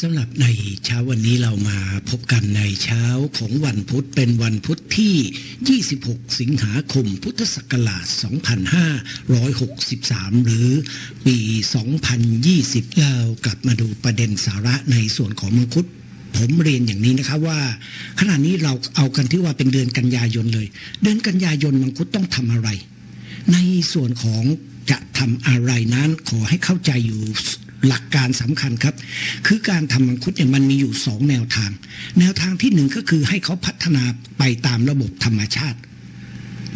สำหรับในเช้าวันนี้เรามาพบกันในเช้าของวันพุธเป็นวันพุธที่ 26 สิงหาคมพุทธศักราช 2563 หรือปี 2020เรากลับมาดูประเด็นสาระในส่วนของมังคุดผมเรียนอย่างนี้นะครับว่า ขณะนี้เราเอากันที่ว่าเป็นเดือนกันยายนเลย เดือนกันยายนมังคุดต้องทำอะไร ในส่วนของจะทำอะไรนั้นขอให้เข้าใจอยู่ หลักการสำคัญครับ คือการทำมังคุดเนี่ยมันมีอยู่สองแนวทาง แนวทางที่หนึ่งก็คือให้เขาพัฒนาไปตามระบบธรรมชาติ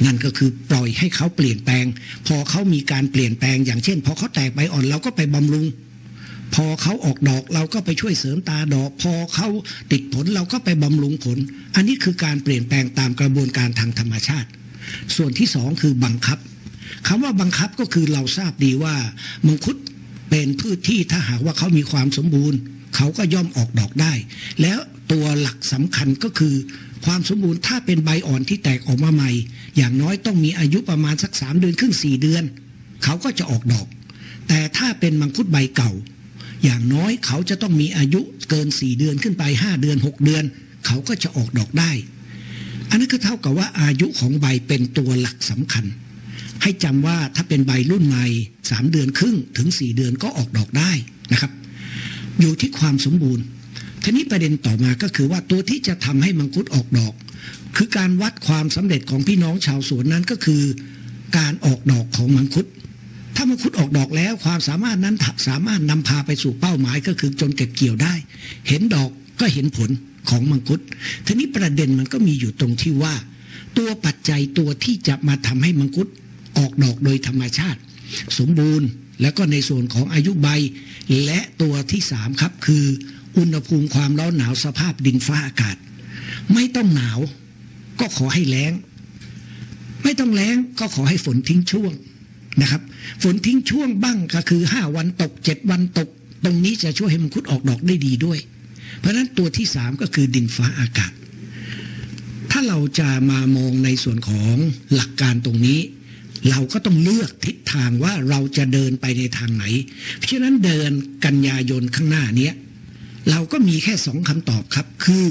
นั่นก็คือปล่อยให้เขาเปลี่ยนแปลง พอเขามีการเปลี่ยนแปลง อย่างเช่น พอเขาแตกใบอ่อนเราก็ไปบำรุง พอเขาออกดอกเราก็ไปช่วยเสริมตาดอก พอเขาติดผลเราก็ไปบำรุงผล อันนี้คือการเปลี่ยนแปลงตามกระบวนการทางธรรมชาติ ส่วนที่สองคือบังคับคำว่าบังคับก็คือเราทราบดีว่ามังคุด เป็นพืชที่ถ้าหากว่าเขามีความสมบูรณ์ เขาก็ย่อมออกดอกได้ แล้วตัวหลักสำคัญก็คือความสมบูรณ์ถ้าเป็นใบอ่อนที่แตกออกมาใหม่ อย่างน้อยต้องมีอายุประมาณสักสามเดือนครึ่งสี่เดือน เขาก็จะออกดอก แต่ถ้าเป็นมังคุดใบเก่า อย่างน้อยเขาจะต้องมีอายุเกินสี่เดือนขึ้นไปห้าเดือนหกเดือน เขาก็จะออกดอกได้ อันนั้นก็เท่ากับว่าอายุของใบเป็นตัวหลักสำคัญ ให้จำว่าถ้าเป็นใบรุ่นใหม่สามเดือนครึ่งถึงสี่เดือนก็ออกดอกได้นะครับ อยู่ที่ความสมบูรณ์ทีนี้ประเด็นต่อมาก็คือว่าตัวที่จะทำให้มังคุดออกดอก คือการวัดความสำเร็จของพี่น้องชาวสวนนั้นก็คือ การออกดอกของมังคุด ถ้ามังคุดออกดอกแล้วความสามารถนั้นสามารถนำพาไปสู่เป้าหมายก็คือจนเก็บเกี่ยวได้ เห็นดอกก็เห็นผลของมังคุดทีนี้ประเด็นมันก็มีอยู่ตรงที่ว่า ตัวปัจจัยตัวที่จะมาทำให้มังคุด ออกดอกโดยธรรมชาติ สมบูรณ์ แล้วก็ในส่วนของอายุใบ และตัวที่สามครับคืออุณหภูมิความร้อนหนาวสภาพดินฟ้าอากาศ ไม่ต้องหนาว ก็ขอให้แล้ง ไม่ต้องแล้งก็ขอให้ฝนทิ้งช่วงนะครับ ฝนทิ้งช่วงบ้างก็คือ 5 วันตก 7 วันตก ตรงนี้จะช่วยให้มังคุดออกดอกได้ดีด้วย เพราะฉะนั้นตัวที่สามก็คือดินฟ้าอากาศ ถ้าเราจะมามองในส่วนของหลักการตรงนี้ เราก็ต้องเลือกทิศทางว่าเราจะเดินไปในทางไหน เพราะฉะนั้นเดินกันยายนข้างหน้าเนี้ยเราก็มีแค่สองคำตอบครับ คือ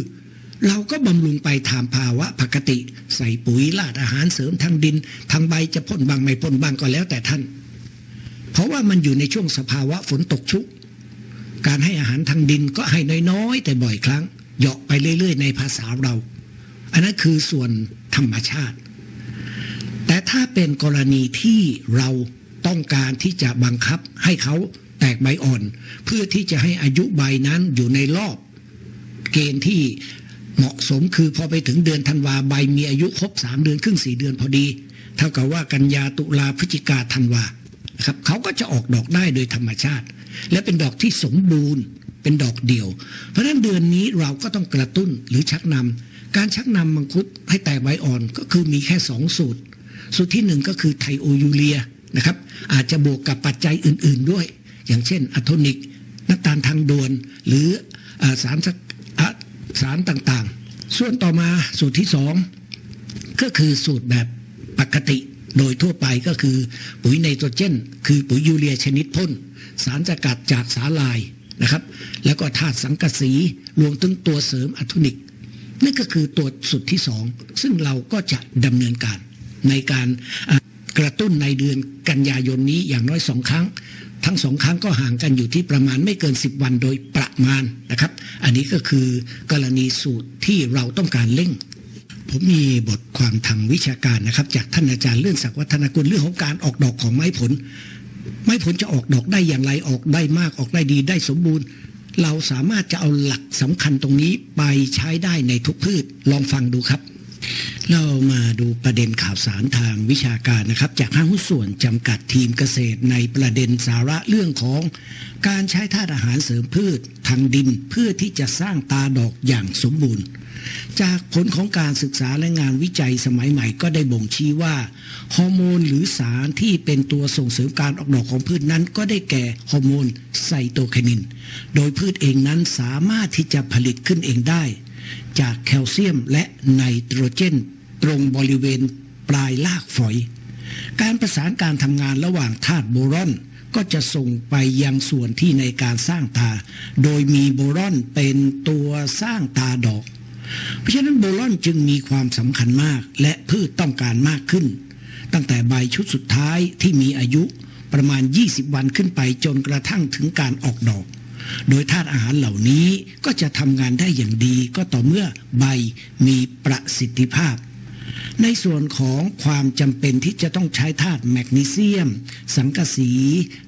เราก็บำรุงไปตามภาวะปกติ ใส่ปุ๋ยลาดอาหารเสริมทางดิน ทางใบจะพ่นบางไม่พ่นบางก็แล้วแต่ท่าน เพราะว่ามันอยู่ในช่วงสภาวะฝนตกชุก การให้อาหารทางดินก็ให้น้อยๆ แต่บ่อยครั้งเหยาะไปเรื่อย ๆ ในภาษาเรา อันนั้นคือส่วนธรรมชาติ แต่ถ้าเป็นกรณีที่เราต้องการที่จะบังคับให้เขาแตกใบอ่อน เพื่อที่จะให้อายุใบนั้นอยู่ในรอบ เกณฑ์ที่เหมาะสมคือพอไปถึงเดือนธันวาใบมีอายุครบสามเดือนครึ่งสี่เดือนพอดี เท่ากับว่ากันยาตุลาพฤศจิกาธันวาครับเขาก็จะออกดอกได้โดยธรรมชาติ และเป็นดอกที่สมบูรณ์เป็นดอกเดียว เพราะฉะนั้นเดือนนี้เราก็ต้องกระตุ้นหรือชักนำการชักนำมังคุดให้แตกใบอ่อนก็คือมีแค่สองสูตร สูตรที่หนึ่งก็คือไทโอยูเรียนะครับ อาจจะบวกกับปัจจัยอื่น ๆด้วย อย่างเช่นอะโทนิกน้ำตาลทางด่วน หรือสารสักอะสารต่างๆ ส่วนต่อมาสูตรที่สองก็คือสูตรแบบปกติโดยทั่วไปก็คือปุ๋ยไนโตรเจน คือปุ๋ยยูเรียชนิดพ่น สารสกัดจากสาลายนะครับ แล้วก็ธาตุสังกะสีรวมถึงตัวเสริมอะโทนิกนั่นก็คือตัวสุดที่สองซึ่งเราก็จะดำเนินการ ในการกระตุ้นในเดือนกันยายนนี้อย่างน้อยสองครั้ง ทั้งสองครั้งก็ห่างกันอยู่ที่ประมาณไม่เกิน 10 วันโดยประมาณนะครับ อันนี้ก็คือกรณีสูตรที่เราต้องการเร่ง ผมมีบทความทางวิชาการนะครับ จากท่านอาจารย์เลื่อนศักดิ์วัฒนกุลเรื่องของการออกดอกของไม้ผล ไม้ผลจะออกดอกได้อย่างไรออกได้มากออกได้ดีได้สมบูรณ์ เราสามารถจะเอาหลักสำคัญตรงนี้ไปใช้ได้ในทุกพืชลองฟังดูครับ เรามาดูประเด็นข่าวสารทางวิชาการนะครับ จากห้างหุ้นส่วนจำกัดทีมเกษตรในประเด็นสาระเรื่องของ การใช้ธาตุอาหารเสริมพืชทางดินเพื่อที่จะสร้างตาดอกอย่างสมบูรณ์ จากผลของการศึกษาและงานวิจัยสมัยใหม่ก็ได้บ่งชี้ว่าฮอร์โมนหรือสารที่เป็นตัวส่งเสริมการออกดอกของพืชนั้นก็ได้แก่ฮอร์โมนไซโตไคนิน โดยพืชเองนั้นสามารถที่จะผลิตขึ้นเองได้ จากแคลเซียมและไนโตรเจน ตรงบริเวณปลายรากฝอย การประสานการทำงานระหว่างธาตุโบรอนก็จะส่งไปยังส่วนที่ในการสร้างตา โดยมีโบรอนเป็นตัวสร้างตาดอก เพราะฉะนั้นโบรอนจึงมีความสำคัญมากและพืชต้องการมากขึ้น ตั้งแต่ใบชุดสุดท้ายที่มีอายุประมาณ 20 วันขึ้นไปจนกระทั่งถึงการออกดอก โดยธาตุอาหารเหล่านี้ก็จะทำงานได้อย่างดีก็ต่อเมื่อใบมีประสิทธิภาพ ในส่วนของความจำเป็นที่จะต้องใช้ธาตุแมกนีเซียม สังกะสี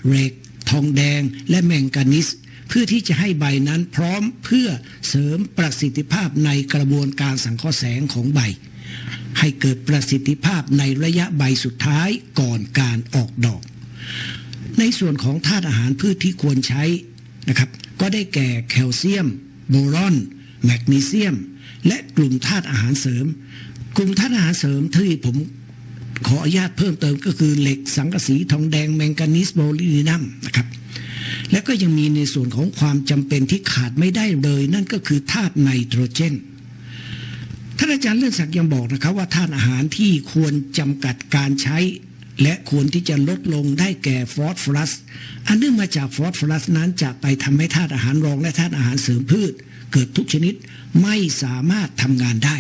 เหล็ก ทองแดง และแมงกานิสเพื่อที่จะให้ใบนั้นพร้อมเพื่อเสริมประสิทธิภาพในกระบวนการสังเคราะห์แสงของใบ ให้เกิดประสิทธิภาพในระยะใบสุดท้ายก่อนการออกดอก ในส่วนของธาตุอาหารพืชที่ควรใช้ นะครับ ก็ได้แก่แคลเซียม โบรอน แมกนีเซียม และกลุ่มธาตุอาหารเสริม กลุ่มธาตุอาหารเสริมที่ผมขออนุญาตเพิ่มเติมก็คือเหล็กสังกะสีทองแดงแมงกานีสโบลินีนัมนะครับและก็ยังมีในส่วนของความจำเป็นที่ขาดไม่ได้เลย นั่นก็คือธาตุไนโตรเจนท่านอาจารย์เลื่อนศักดิ์ยังบอกนะครับว่าธาตุอาหารที่ควรจำกัดการใช้ และควรที่จะลดลงได้แก่ฟอสฟอรัส อันเนื่องมาจากฟอสฟอรัสนั้นจะไปทำให้ธาตุอาหารรองและธาตุอาหารเสริมพืช เกิดทุกชนิดไม่สามารถทำงานได้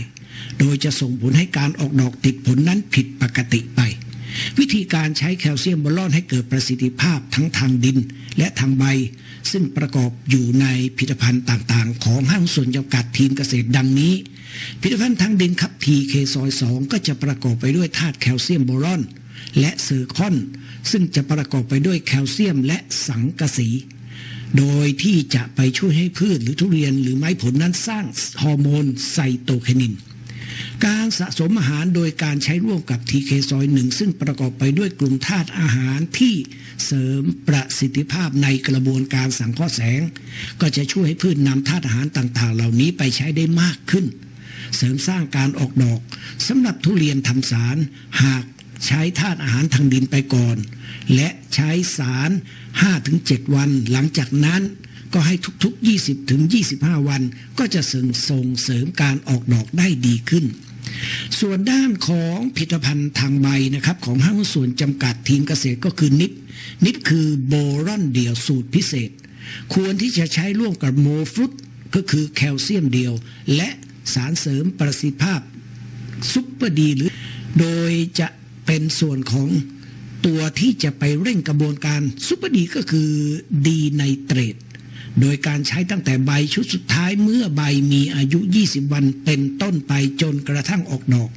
โดยจะส่งผลให้การออกดอกติดผลนั้นผิดปกติไป วิธีการใช้แคลเซียมบอลอนให้เกิดประสิทธิภาพทั้งทางดินและทางใบ ซึ่งประกอบอยู่ในผลิตภัณฑ์ต่างๆ ของห้างส่วนจำกัดทีมเกษตรดังนี้ผลิตภัณฑ์ทางดินครับทีเคซอย2ก็จะประกอบไปด้วยธาตุแคลเซียมโบรอน และเซอร์คอน ซึ่งจะประกอบไปด้วยแคลเซียมและสังกะสี โดยที่จะไปช่วยให้พืชหรือทุเรียนหรือไม้ผลนั้นสร้างฮอร์โมนไซโตเคนิน การสะสมอาหารโดยการใช้ร่วมกับทีเคซอยหนึ่งซึ่งประกอบไปด้วยกลุ่มธาตุอาหารที่เสริมประสิทธิภาพในกระบวนการสังเคราะห์แสง ก็จะช่วยให้พืชนำธาตุอาหารต่างๆ เหล่านี้ไปใช้ได้มากขึ้นเสริมสร้างการออกดอกสำหรับทุเรียนทำสาร หาก ใช้ธาตุอาหารทางดินไปก่อน และใช้สาร 5-7 วัน หลังจากนั้นก็ให้ทุกๆ 20-25 วัน ก็จะส่งส่งเสริมการออกดอกได้ดีขึ้น ส่วนด้านของผลิตภัณฑ์ทางใบนะครับของห้างหุ้นส่วนจำกัดทีมเกษตรก็คือนิปนิปคือโบรอนเดียวสูตรพิเศษ ควรที่จะใช้ร่วมกับโมฟรุตก็คือแคลเซียมเดียว และสารเสริมประสิทธิภาพซุปเปอร์ดีหรือ โดยจะ เป็นส่วนของตัวที่จะไปเร่งกระบวนการซุปเปอร์ดีก็คือดีไนเตรตโดยการใช้ตั้งแต่ใบชุดสุดท้ายเมื่อใบมีอายุ 20 วันเป็นต้นไปจนกระทั่งออกดอก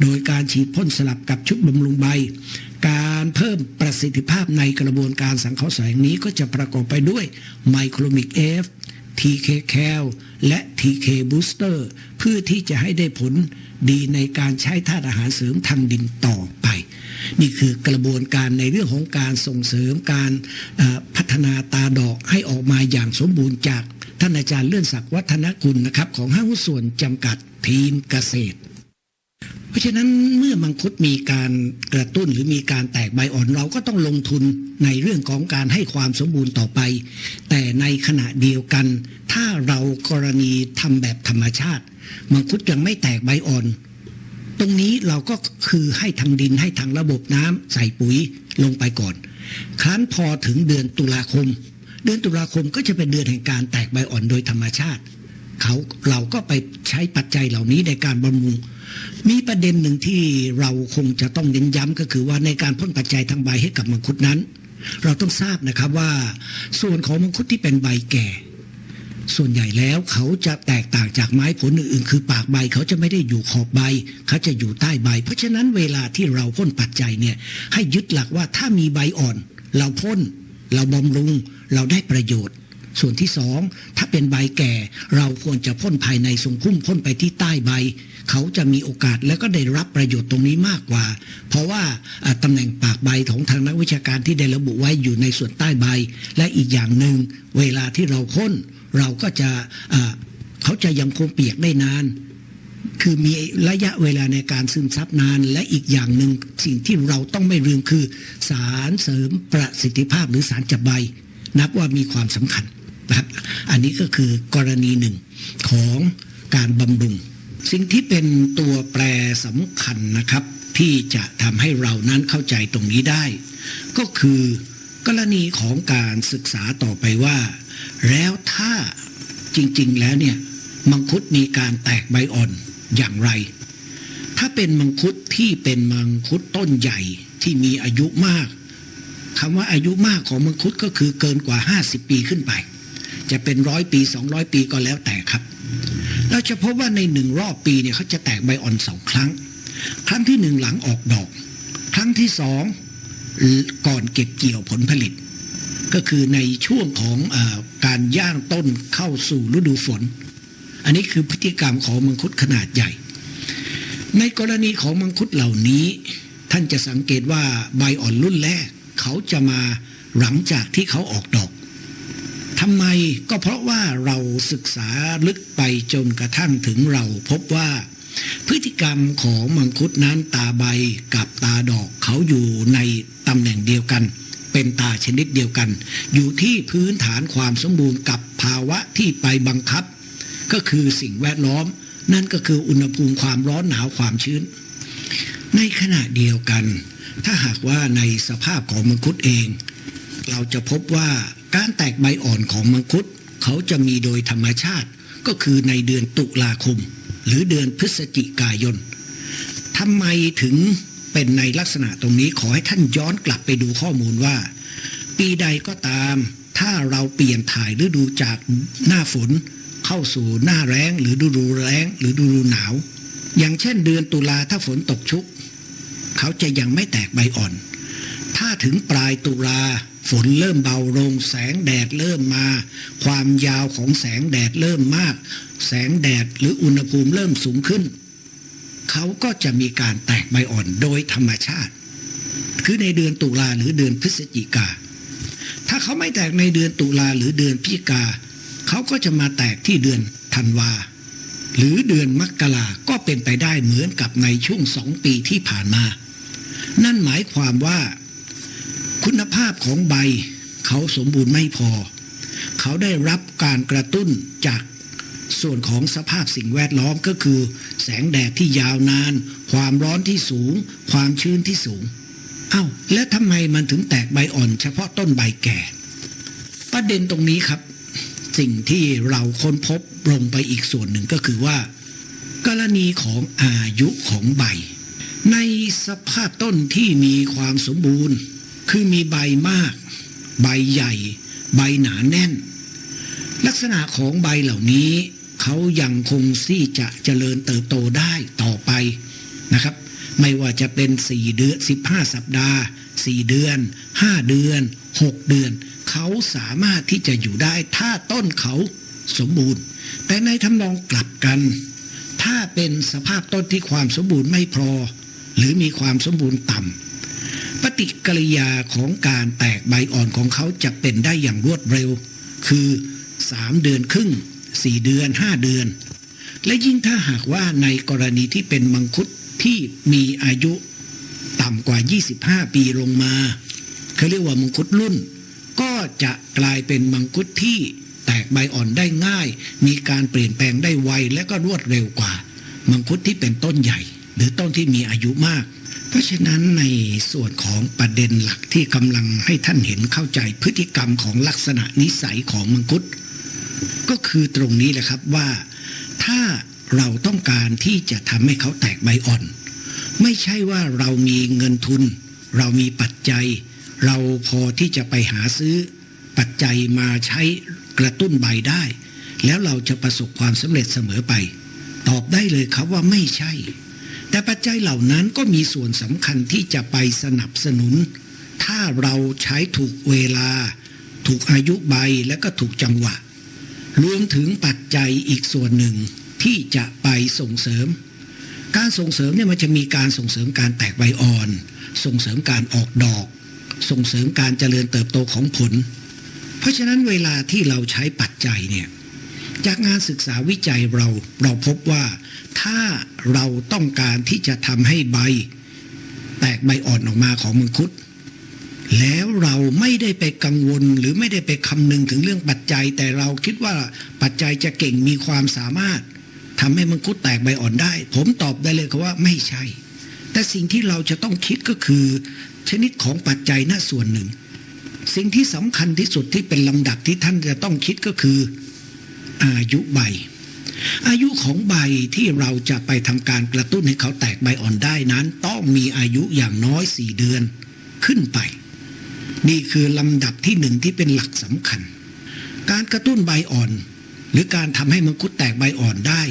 โดยการฉีดพ่นสลับกับชุดบำรุงใบ การเพิ่มประสิทธิภาพในกระบวนการสังเคราะห์แสงนี้ก็จะประกอบไปด้วยไมโครมิกเอฟ TK Cal และ TK Booster เพื่อที่จะให้ได้ผล ดีในการใช้ธาตุอาหารเสริมทางดินต่อไป นี่คือกระบวนการในเรื่องของการส่งเสริมการพัฒนาตาดอกให้ออกมาอย่างสมบูรณ์จากท่านอาจารย์เลื่อนศักดิ์วัฒนกุลนะครับ ของห้างหุ้นส่วนจำกัดทีมเกษตร เพราะฉะนั้นเมื่อมังคุดมีการกระตุ้นหรือมีการแตกใบอ่อนเราก็ต้องลงทุนในเรื่องของการให้ความสมบูรณ์ต่อไป แต่ในขณะเดียวกัน ถ้าเรากรณีทำแบบธรรมชาติ มังคุดยังไม่แตกใบอ่อน ตรงนี้เราก็คือให้ทางดินให้ทางระบบน้ำใส่ปุ๋ยลงไปก่อน ครั้นพอถึงเดือนตุลาคม เดือนตุลาคมก็จะเป็นเดือนแห่งการแตกใบอ่อนโดยธรรมชาติเขาเราก็ไปใช้ปัจจัยเหล่านี้ในการบำรุง มีประเด็นหนึ่งที่เราคงจะต้องเน้นย้ำก็คือว่าในการพ่นปัจจัยทางใบให้กับมังคุดนั้น เราต้องทราบนะครับว่า ส่วนของมังคุดที่เป็นใบแก่ ส่วนใหญ่แล้วเขาจะแตกต่างจากไม้ผลอื่นๆ คือปากใบเขาจะไม่ได้อยู่ขอบใบ เขาจะอยู่ใต้ใบ เพราะฉะนั้นเวลาที่เราพ่นปัจจัยเนี่ยให้ยึดหลักว่าถ้ามีใบอ่อน เราพ่น เราบำรุง เราได้ประโยชน์ ส่วนที่สองถ้าเป็นใบแก่ เราควรจะพ่นภายในทรงพุ่มพ่นไปที่ใต้ใบ เขาจะมีโอกาสและก็ได้รับประโยชน์ตรงนี้มากกว่า เพราะว่าอ่าตำแหน่งปากใบของทางนักวิชาการที่ได้ระบุไว้อยู่ในส่วนใต้ใบ และอีกอย่างหนึ่งเวลาที่เราพ่น เราก็จะเขาจะยังคงเปียกได้นาน คือมีระยะเวลาในการซึมซับนาน และอีกอย่างหนึ่งสิ่งที่เราต้องไม่ลืมคือ สารเสริมประสิทธิภาพหรือสารจับใบ นับว่ามีความสำคัญนะครับอันนี้ก็คือกรณีหนึ่งของการบำรุง สิ่งที่เป็นตัวแปรสำคัญนะครับ ที่จะทำให้เรานั้นเข้าใจตรงนี้ได้ ก็คือกรณีของการศึกษาต่อไปว่า แล้วถ้าจริงๆแล้วเนี่ยมังคุดมีการแตกใบอ่อนอย่างไร ถ้าเป็นมังคุดที่เป็นมังคุดต้นใหญ่ที่มีอายุมากคำว่าอายุมากของมังคุดก็คือเกินกว่า 50 ปีขึ้นไป จะเป็นร้อยปี 200 ปีก็แล้วแต่ครับ เราจะพบว่าในหนึ่งรอบปีเนี่ยเขาจะแตกใบอ่อนสองครั้ง ครั้งที่หนึ่งหลังออกดอก ครั้งที่สองก่อนเก็บเกี่ยวผลผลิต ก็คือในช่วงของอการย่างต้นเข้าสู่ฤดูฝน อันนี้คือพฤติกรรมของมังคุดขนาดใหญ่ ในกรณีของมังคุดเหล่านี้ ท่านจะสังเกตว่าใบอ่อนรุ่นแรก เขาจะมาหลังจากที่เขาออกดอกทำไมก็เพราะว่าเราศึกษาลึกไปจนกระทั่งถึงเราพบว่าพฤติกรรมของมังคุดนั้นตาใบกับตาดอกเขาอยู่ในตำแหน่งเดียวกัน เป็นตาชนิดเดียวกัน อยู่ที่พื้นฐานความสมบูรณ์กับภาวะที่ไปบังคับ ก็คือสิ่งแวดล้อม นั่นก็คืออุณหภูมิความร้อนหนาวความชื้น ในขณะเดียวกัน ถ้าหากว่าในสภาพของมังคุดเอง เราจะพบว่าการแตกใบอ่อนของมังคุดเขาจะมีโดยธรรมชาติก็คือในเดือนตุลาคม หรือเดือนพฤศจิกายนทำไมถึง เป็นในลักษณะตรงนี้ขอให้ท่านย้อนกลับไปดูข้อมูลว่า ปีใดก็ตาม ถ้าเราเปลี่ยนถ่ายฤดูจากหน้าฝน เข้าสู่หน้าแล้งหรือฤดูแล้งหรือฤดูหนาว อย่างเช่นเดือนตุลาถ้าฝนตกชุก เขาจะยังไม่แตกใบอ่อน ถ้าถึงปลายตุลาฝนเริ่มเบาลงแสงแดดเริ่มมา ความยาวของแสงแดดเริ่มมาก แสงแดดหรืออุณหภูมิเริ่มสูงขึ้น เขาก็จะมีการแตกใบอ่อนโดยธรรมชาติ คือในเดือนตุลาหรือเดือนพฤศจิกา ถ้าเขาไม่แตกในเดือนตุลาหรือเดือนพฤศจิกา เขาก็จะมาแตกที่เดือนธันวา หรือเดือนมกราก็เป็นไปได้เหมือนกับในช่วงสองปีที่ผ่านมา นั่นหมายความว่า คุณภาพของใบเขาสมบูรณ์ไม่พอ เขาได้รับการกระตุ้นจาก ส่วนของสภาพสิ่งแวดล้อมก็คือ แสงแดดที่ยาวนาน ความร้อนที่สูง ความชื้นที่สูงเอา้าแล้วทำไมมันถึงแตกใบอ่อน เฉพาะต้นใบแก่ ประเด็นตรงนี้ครับ สิ่งที่เราค้นพบลงไปอีกส่วนหนึ่งก็คือว่า กรณีของอายุของใบ ในสภาพต้นที่มีความสมบูรณ์ คือมีใบมาก ใบใหญ่ ใบหนาแน่น ลักษณะของใบเหล่านี้เขายังคงที่จะเจริญเติบโตได้ต่อไปนะครับ ไม่ว่าจะเป็น 4 เดือน 15 สัปดาห์ 4 เดือน 5 เดือน 6 เดือน เขาสามารถที่จะอยู่ได้ถ้าต้นเขาสมบูรณ์ แต่ในทำนองกลับกัน ถ้าเป็นสภาพต้นที่ความสมบูรณ์ไม่พอ หรือมีความสมบูรณ์ต่ำปฏิกิริยาของการแตกใบอ่อนของเขาจะเป็นได้อย่างรวดเร็ว คือ 3เดือนครึ่ง4เดือน5เดือน และยิ่งถ้าหากว่าในกรณีที่เป็นมังคุดที่มีอายุต่ำกว่า 25 ปีลงมาเขาเรียกว่ามังคุดรุ่น ก็จะกลายเป็นมังคุดที่แตกใบอ่อนได้ง่าย มีการเปลี่ยนแปลงได้ไวและก็รวดเร็วกว่า มังคุดที่เป็นต้นใหญ่ หรือต้นที่มีอายุมาก เพราะฉะนั้นในส่วนของประเด็นหลักที่กำลังให้ท่านเห็นเข้าใจพฤติกรรมของลักษณะนิสัยของมังคุด ก็คือตรงนี้แหละครับว่าถ้าเราต้องการที่จะทำให้เขาแตกใบอ่อน ไม่ใช่ว่าเรามีเงินทุน เรามีปัจจัย เราพอที่จะไปหาซื้อ ปัจจัยมาใช้กระตุ้นใบได้ แล้วเราจะประสบความสำเร็จเสมอไป ตอบได้เลยครับว่าไม่ใช่ แต่ปัจจัยเหล่านั้นก็มีส่วนสำคัญที่จะไปสนับสนุน ถ้าเราใช้ถูกเวลา ถูกอายุใบและก็ถูกจังหวะ รวมถึงปัจจัยอีกส่วนหนึ่งที่จะไปส่งเสริม การส่งเสริมเนี่ยมันจะมีการส่งเสริมการแตกใบอ่อน ส่งเสริมการออกดอก ส่งเสริมการเจริญเติบโตของผล เพราะฉะนั้นเวลาที่เราใช้ปัจจัยเนี่ยจากงานศึกษาวิจัยเราเราพบว่าถ้าเราต้องการที่จะทำให้ใบ แตกใบอ่อนออกมาของมังคุด แล้วเราไม่ได้ไปกังวลหรือไม่ได้ไปคำนึงถึงเรื่องปัจจัย แต่เราคิดว่าปัจจัยจะเก่งมีความสามารถทำให้มังคุดแตกใบอ่อนได้ ผมตอบได้เลยครับว่าไม่ใช่ แต่สิ่งที่เราจะต้องคิดก็คือ ชนิดของปัจจัยหน้าส่วนหนึ่ง สิ่งที่สำคัญที่สุดที่เป็นลำดับที่ท่านจะต้องคิดก็คืออายุใบ อายุของใบที่เราจะไปทำการกระตุ้นให้เขาแตกใบอ่อนได้นั้น ต้องมีอายุอย่างน้อยสี่เดือนขึ้นไป นี่คือลำดับที่หนึ่งที่เป็นหลักสำคัญ การกระตุ้นใบอ่อน หรือการทำให้มังคุดแตกใบอ่อนได้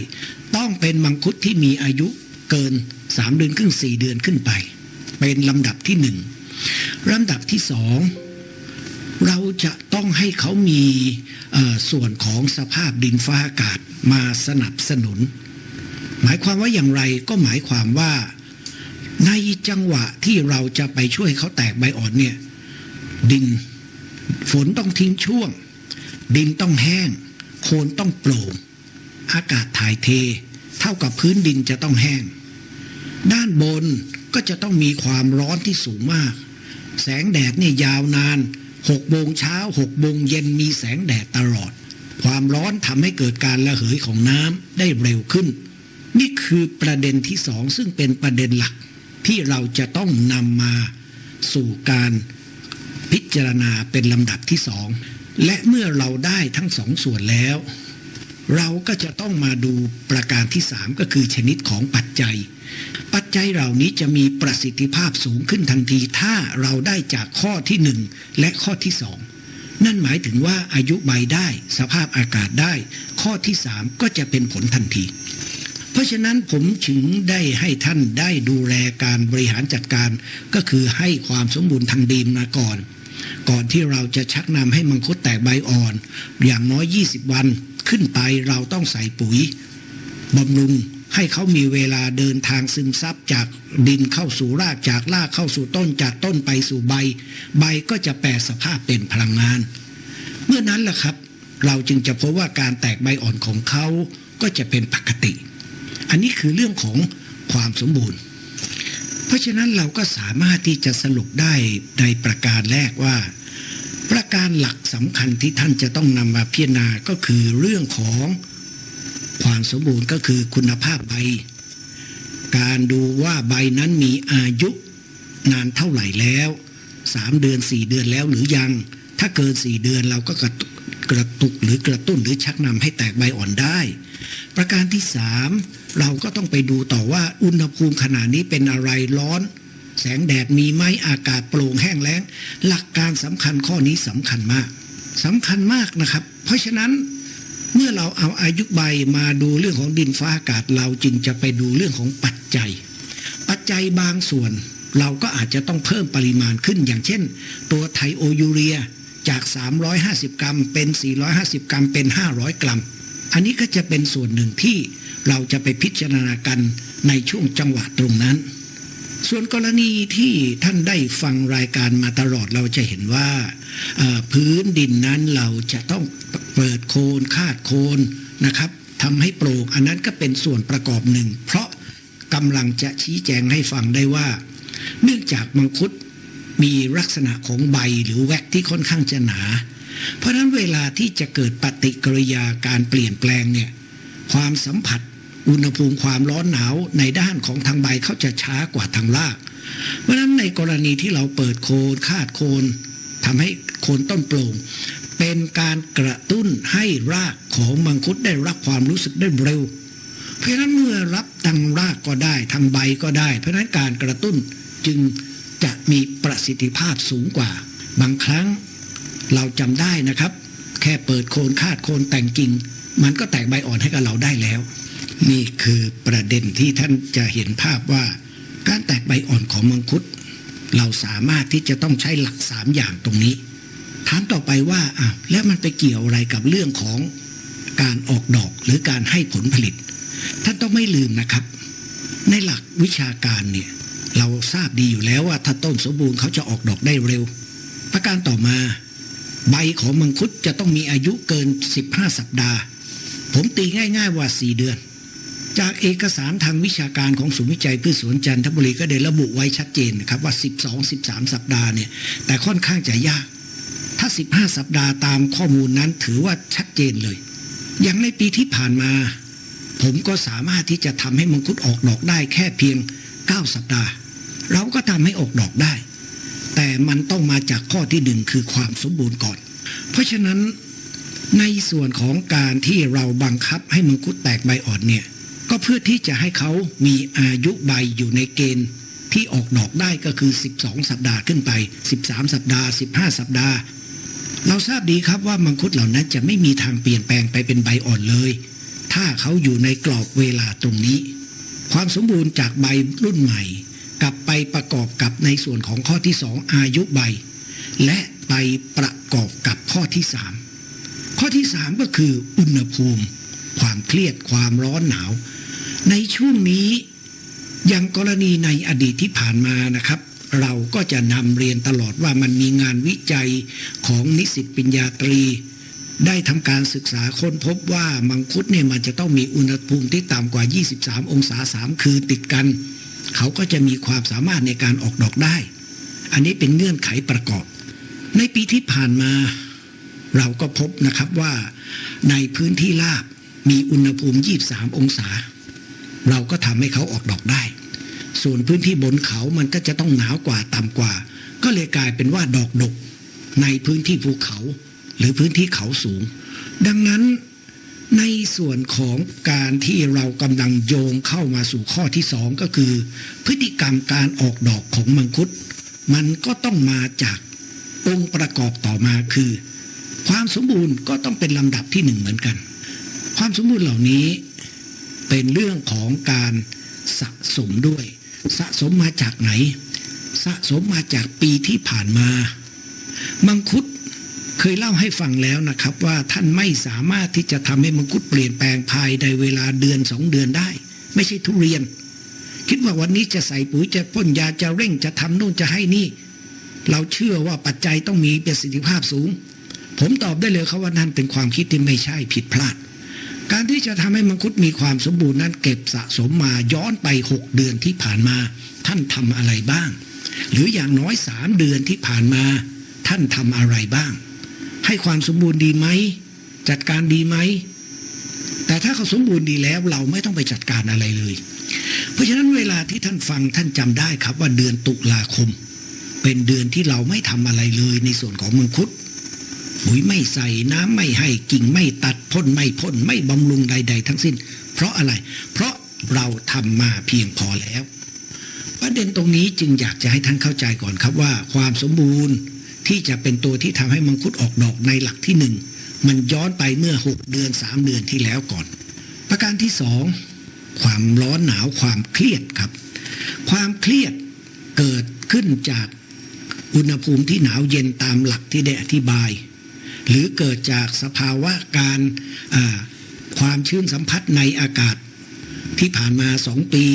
ต้องเป็นมังคุดที่มีอายุเกินสามเดือนครึ่งสี่เดือนขึ้นไป เป็นลำดับที่หนึ่งลำดับที่สองเราจะต้องให้เขามีส่วนของสภาพดินฟ้าอากาศมาสนับสนุน หมายความว่าอย่างไรก็หมายความว่า ในจังหวะที่เราจะไปช่วยเขาแตกใบอ่อนเนี่ย ดิน ฝนต้องทิ้งช่วง ดินต้องแห้ง โคนต้องโปร่ง อากาศถ่ายเท เท่ากับพื้นดินจะต้องแห้ง ด้านบนก็จะต้องมีความร้อนที่สูงมาก แสงแดดเนี่ยยาวนานหกโมงเช้าหกโมงเย็นมีแสงแดดตลอด ความร้อนทำให้เกิดการระเหยของน้ำได้เร็วขึ้น นี่คือประเด็นที่สองซึ่งเป็นประเด็นหลักที่เราจะต้องนำมาสู่การ พิจารณาเป็นลำดับที่สอง และเมื่อเราได้ทั้งสองส่วนแล้ว เราก็จะต้องมาดูประการที่สามก็คือชนิดของปัจจัย ปัจจัยเหล่านี้จะมีประสิทธิภาพสูงขึ้นทันที ถ้าเราได้จากข้อที่หนึ่งและข้อที่สองนั่นหมายถึงว่าอายุใบได้ สภาพอากาศได้ ข้อที่สามก็จะเป็นผลทันที เพราะฉะนั้นผมถึงได้ให้ท่านได้ดูแลการบริหารจัดการ ก็คือให้ความสมบูรณ์ทางดินมาก่อน ก่อนที่เราจะชักนำให้มังคุดแตกใบอ่อน อย่างน้อย 20 วันขึ้นไปเราต้องใส่ปุ๋ยบำรุงให้เขามีเวลาเดินทางซึมซับจากดินเข้าสู่รากจากรากเข้าสู่ต้นจากต้นไปสู่ใบ ใบก็จะแปรสภาพเป็นพลังงาน เมื่อนั้นแหละครับ เราจึงจะพบว่าการแตกใบอ่อนของเขาก็จะเป็นปกติ อันนี้คือเรื่องของความสมบูรณ์ ราะฉะนั้นเราก็สามารถที่จะสรุปได้ในประการแรกว่า ประการหลักสำคัญที่ท่านจะต้องนำมาพิจารณาก็คือเรื่องของความสมบูรณ์ก็คือคุณภาพใบ การดูว่าใบนั้นมีอายุนานเท่าไหร่แล้วสามเดือนสี่เดือนแล้วหรือยัง ถ้าเกินสี่เดือนเราก็กระกกระตุกหรือกระตุ้นหรือชักนำให้แตกใบอ่อนได้ ประการที่สาม เราก็ต้องไปดูต่อว่าอุณหภูมิขนาดนี้เป็นอะไรร้อน แสงแดดมีไหมอากาศโปร่งแห้งแล้ง หลักการสำคัญข้อนี้สำคัญมากสำคัญมากนะครับ เพราะฉะนั้นเมื่อเราเอาอายุใบมาดูเรื่องของดินฟ้าอากาศเราจึงจะไปดูเรื่องของปัจจัย ปัจจัยบางส่วนเราก็อาจจะต้องเพิ่มปริมาณขึ้นอย่างเช่น ตัวไทโอยูเรียจาก 350 กรัมเป็น 450 กรัมเป็น 500 กรัม อันนี้ก็จะเป็นส่วนหนึ่งที่เราจะไปพิจารณากันในช่วงจังหวะตรงนั้น ส่วนกรณีที่ท่านได้ฟังรายการมาตลอดเราจะเห็นว่า พื้นดินนั้นเราจะต้องเปิดโคนคาดโคนนะครับทำให้โปร่งอันนั้นก็เป็นส่วนประกอบหนึ่ง เพราะกำลังจะชี้แจงให้ฟังได้ว่า เนื่องจากมังคุดมีลักษณะของใบหรือแว็กที่ค่อนข้างจะหนา เพราะฉะนั้นเวลาที่จะเกิดปฏิกิริยาการเปลี่ยนแปลงเนี่ยความสัมผัส อุณหภูมิความร้อนหนาวในด้านของทางใบเขาจะช้ากว่าทางราก เพราะฉะนั้นในกรณีที่เราเปิดโคนคาดโคนทำให้โคนต้นโปร่งเป็นการกระตุ้นให้รากของมังคุดได้รับความรู้สึกได้เร็ว เพราะฉะนั้นเมื่อรับทางรากก็ได้ทางใบก็ได้ เพราะฉะนั้นการกระตุ้นจึงจะมีประสิทธิภาพสูงกว่า บางครั้ง เราจำได้นะครับ แค่เปิดโคนคาดโคนแต่งกิ่ง มันก็แตกใบอ่อนให้กับเราได้แล้ว นี่คือประเด็นที่ท่านจะเห็นภาพว่า การแตกใบอ่อนของมังคุด เราสามารถที่จะต้องใช้หลักสามอย่างตรงนี้ถามต่อไปว่าอะแล้วมันไปเกี่ยวอะไรกับเรื่องของการออกดอกหรือการให้ผลผลิต ท่านต้องไม่ลืมนะครับ ในหลักวิชาการเนี่ยเราทราบดีอยู่แล้วว่าถ้าต้นสมบูรณ์เขาจะออกดอกได้เร็ว ประการต่อมา ใบของมังคุดจะต้องมีอายุเกิน 15 สัปดาห์ ผมตีง่าย ๆว่า 4 เดือน จากเอกสารทางวิชาการของศูนย์วิจัยพืชสวนจันทบุรีก็ได้ระบุไว้ชัดเจนนะครับว่า 12-13 สัปดาห์เนี่ย แต่ค่อนข้างจะยาก ถ้า 15 สัปดาห์ตามข้อมูลนั้นถือว่าชัดเจนเลย อย่างในปีที่ผ่านมา ผมก็สามารถที่จะทำให้มังคุดออกดอกได้แค่เพียง 9 สัปดาห์ เราก็ทำให้ออกดอกได้ แต่มันต้องมาจากข้อที่หนึ่งคือความสมบูรณ์ก่อน เพราะฉะนั้นในส่วนของการที่เราบังคับให้มังคุดแตกใบอ่อนเนี่ย ก็เพื่อที่จะให้เขามีอายุใบอยู่ในเกณฑ์ที่ออกดอกได้ก็คือ 12 สัปดาห์ขึ้นไป 13 สัปดาห์ 15 สัปดาห์ เราทราบดีครับว่ามังคุดเหล่านั้นจะไม่มีทางเปลี่ยนแปลงไปเป็นใบอ่อนเลย ถ้าเขาอยู่ในกรอบเวลาตรงนี้ ความสมบูรณ์จากใบรุ่นใหม่ กลับไปประกอบกับในส่วนของข้อที่สองอายุใบ และไปประกอบกับข้อที่สามข้อที่สามก็คืออุณหภูมิ ความเครียดความร้อนหนาว ในช่วงนี้อย่างกรณีในอดีตที่ผ่านมานะครับ เราก็จะนำเรียนตลอดว่ามันมีงานวิจัยของนิสิตปริญญาตรี ได้ทำการศึกษาค้นพบว่ามังคุดเนี่ยมันจะต้องมีอุณหภูมิที่ต่ำกว่า 23 องศา 3 คืนติดกัน เขาก็จะมีความสามารถในการออกดอกได้ อันนี้เป็นเงื่อนไขประกอบ ในปีที่ผ่านมา เราก็พบนะครับว่าในพื้นที่ราบมีอุณหภูมิ 23 องศา เราก็ทำให้เขาออกดอกได้ ส่วนพื้นที่บนเขามันก็จะต้องหนาวกว่าต่ำกว่า ก็เลยกลายเป็นว่าดอกดกในพื้นที่ภูเขา หรือพื้นที่เขาสูง ดังนั้น ในส่วนของการที่เรากำลังโยงเข้ามาสู่ข้อที่สองก็คือ พฤติกรรมการออกดอกของมังคุด มันก็ต้องมาจากองค์ประกอบต่อมาคือ ความสมบูรณ์ก็ต้องเป็นลำดับที่หนึ่งเหมือนกัน ความสมบูรณ์เหล่านี้เป็นเรื่องของการสะสมด้วย สะสมมาจากไหน สะสมมาจากปีที่ผ่านมา มังคุด เคยเล่าให้ฟังแล้วนะครับว่าท่านไม่สามารถที่จะทำให้มังคุดเปลี่ยนแปลงภายในเวลาเดือนสองเดือนได้ ไม่ใช่ทุเรียน คิดว่าวันนี้จะใส่ปุ๋ยจะพ่นยาจะเร่งจะทำโน่นจะให้นี่ เราเชื่อว่าปัจจัยต้องมีประสิทธิภาพสูง ผมตอบได้เลยครับว่านั่นเป็นความคิดที่ไม่ใช่ผิดพลาด การที่จะทำให้มังคุดมีความสมบูรณ์นั้นเก็บสะสมมาย้อนไปหกเดือนที่ผ่านมา ท่านทำอะไรบ้าง หรืออย่างน้อยสามเดือนที่ผ่านมา ท่านทำอะไรบ้าง ให้ความสมบูรณ์ดีไหมจัดการดีไหมแต่ถ้าเขาสมบูรณ์ดีแล้วเราไม่ต้องไปจัดการอะไรเลย เพราะฉะนั้นเวลาที่ท่านฟังท่านจำได้ครับว่าเดือนตุลาคม เป็นเดือนที่เราไม่ทำอะไรเลยในส่วนของมังคุดปุ๋ยไม่ใส่น้ำไม่ให้กิ่งไม่ตัดพ่นไม่พ่นไม่บำรุงใด ๆ ทั้งสิ้น เพราะอะไร เพราะเราทำมาเพียงพอแล้ว ประเด็นตรงนี้จึงอยากจะให้ท่านเข้าใจก่อนครับว่า ความสมบูรณ์ ที่จะเป็นตัวที่ทำให้มังคุดออกดอกในหลักที่หนึ่งมันย้อนไปเมื่อหกเดือนสามเดือนที่แล้วก่อน ประการที่สองความร้อนหนาวความเครียดครับ ความเครียดเกิดขึ้นจากอุณหภูมิที่หนาวเย็นตามหลักที่ได้อธิบาย หรือเกิดจากสภาวะการความชื้นสัมผัสในอากาศที่ผ่านมาสองปี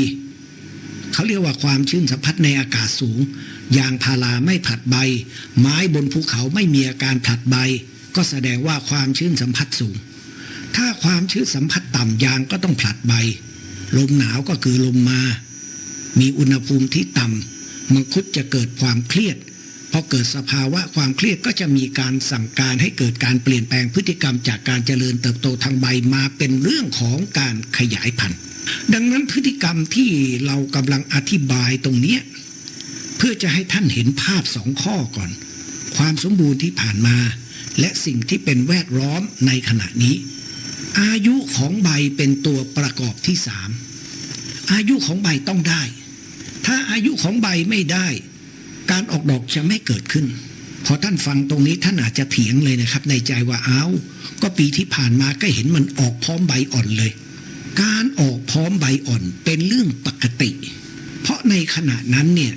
เขาเรียกว่าความชื้นสัมผัสในอากาศสูง ยางพาราไม่ผลัดใบ ไม้บนภูเขาไม่มีอาการผลัดใบ ก็แสดงว่าความชื้นสัมผัสสูง ถ้าความชื้นสัมผัสต่ำยางก็ต้องผลัดใบ ลมหนาวก็คือลมมา มีอุณหภูมิที่ต่ำมังคุดจะเกิดความเครียดพอเกิดสภาวะความเครียดก็จะมีการสั่งการให้เกิดการเปลี่ยนแปลงพฤติกรรมจากการเจริญเติบโตทางใบมาเป็นเรื่องของการขยายพันธุ์ ดังนั้นพฤติกรรมที่เรากำลังอธิบายตรงนี้ เพื่อจะให้ท่านเห็นภาพสองข้อก่อน ความสมบูรณ์ที่ผ่านมา และสิ่งที่เป็นแวดล้อมในขณะนี้ อายุของใบเป็นตัวประกอบที่สามอายุของใบต้องได้ ถ้าอายุของใบไม่ได้ การออกดอกจะไม่เกิดขึ้นพอท่านฟังตรงนี้ท่านอาจจะเถียงเลยนะครับ ในใจว่าเอา้า ก็ปีที่ผ่านมาก็เห็นมันออกพร้อมใบอ่อนเลย การออกพร้อมใบอ่อนเป็นเรื่องปกติ เพราะในขณะนั้นเนี่ย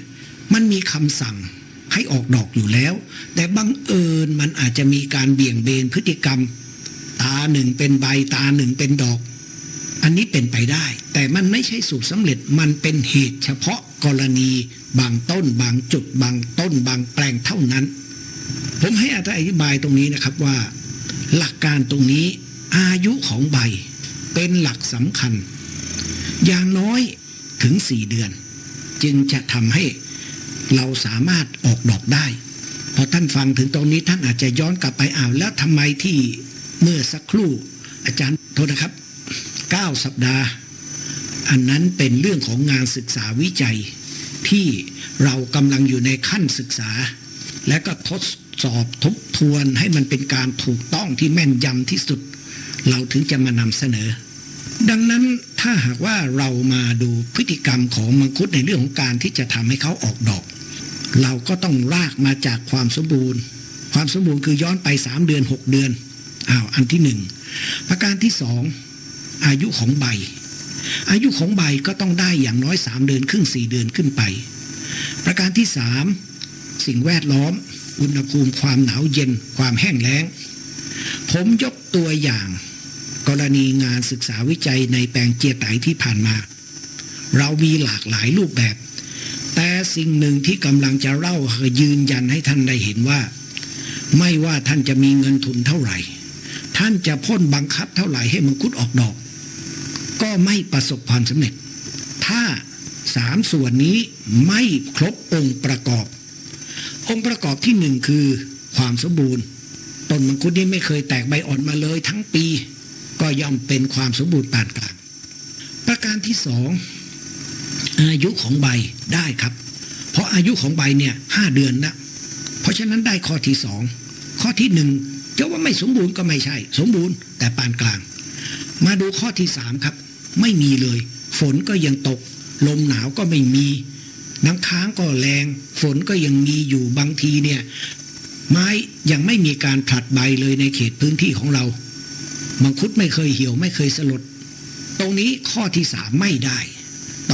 มันมีคำสั่งให้ออกดอกอยู่แล้ว แต่บังเอิญมันอาจจะมีการเบี่ยงเบนพฤติกรรม ตาหนึ่งเป็นใบตาหนึ่งเป็นดอก อันนี้เป็นไปได้ แต่มันไม่ใช่สูตรสำเร็จมันเป็นเหตุเฉพาะกรณีบางต้น บางจุด บางต้น บางแปลงเท่านั้น ผมให้อธิบายตรงนี้นะครับว่า หลักการตรงนี้อายุของใบเป็นหลักสำคัญ อย่างน้อยถึงสี่เดือน จึงจะทำให้ เราสามารถออกดอกได้ พอท่านฟังถึงตรงนี้ท่านอาจจะย้อนกลับไปอ้าวแล้วทำไมที่เมื่อสักครู่ อาจารย์โทษนะครับ 9 สัปดาห์ อันนั้นเป็นเรื่องของงานศึกษาวิจัย ที่เรากำลังอยู่ในขั้นศึกษา และก็ทดสอบทบทวนให้มันเป็นการถูกต้องที่แม่นยำที่สุด เราถึงจะมานำเสนอ ดังนั้นถ้าหากว่าเรามาดูพฤติกรรมของมังคุดในเรื่องของการที่จะทำให้เขาออกดอก เราก็ต้องรากมาจากความสมบูรณ์ ความสมบูรณ์คือย้อนไปสามเดือนหกเดือนอ้าวอันที่หนึ่งประการที่สองอายุของใบ อายุของใบก็ต้องได้อย่างน้อยสามเดือนครึ่งสี่เดือนขึ้นไป ประการที่สามสิ่งแวดล้อม อุณหภูมิความหนาวเย็นความแห้งแล้ง ผมยกตัวอย่าง กรณีงานศึกษาวิจัยในแปลงเจียไตที่ผ่านมา เรามีหลากหลายรูปแบบ สิ่งหนึ่งที่กำลังจะเล่าคือยืนยันให้ท่านได้เห็นว่า ไม่ว่าท่านจะมีเงินทุนเท่าไหร่ ท่านจะพ่นบังคับเท่าไหร่ให้มังคุดออกดอก ก็ไม่ประสบความสำเร็จ ถ้าสามส่วนนี้ไม่ครบองค์ประกอบ องค์ประกอบที่หนึ่งคือความสมบูรณ์ต้นมังคุดนี่ไม่เคยแตกใบอ่อนมาเลยทั้งปี ก็ย่อมเป็นความสมบูรณ์ปานกลางประการที่สองอายุของใบได้ครับ เพราะอายุของใบเนี่ยห้าเดือนนะเพราะฉะนั้นได้ข้อที่สองข้อที่หนึ่งจะว่าไม่สมบูรณ์ก็ไม่ใช่ สมบูรณ์แต่ปานกลาง มาดูข้อที่สามครับ ไม่มีเลย ฝนก็ยังตก ลมหนาวก็ไม่มี น้ำค้างก็แรง ฝนก็ยังมีอยู่บางทีเนี่ยไม้ยังไม่มีการผลัดใบเลยในเขตพื้นที่ของเรามังคุดไม่เคยเหี่ยวไม่เคยสลด ตรงนี้ข้อที่สามไม่ได้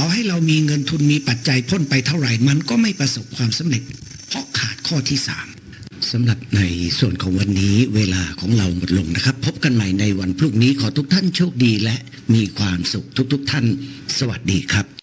ต่อให้เรามีเงินทุนมีปัจจัยพ่นไปเท่าไหร่ มันก็ไม่ประสบความสำเร็จ เพราะขาดข้อที่สามสำหรับในส่วนของวันนี้เวลาของเราหมดลงนะครับ พบกันใหม่ในวันพรุ่งนี้ขอทุกท่านโชคดีและมีความสุขทุกๆทท่าน สวัสดีครับ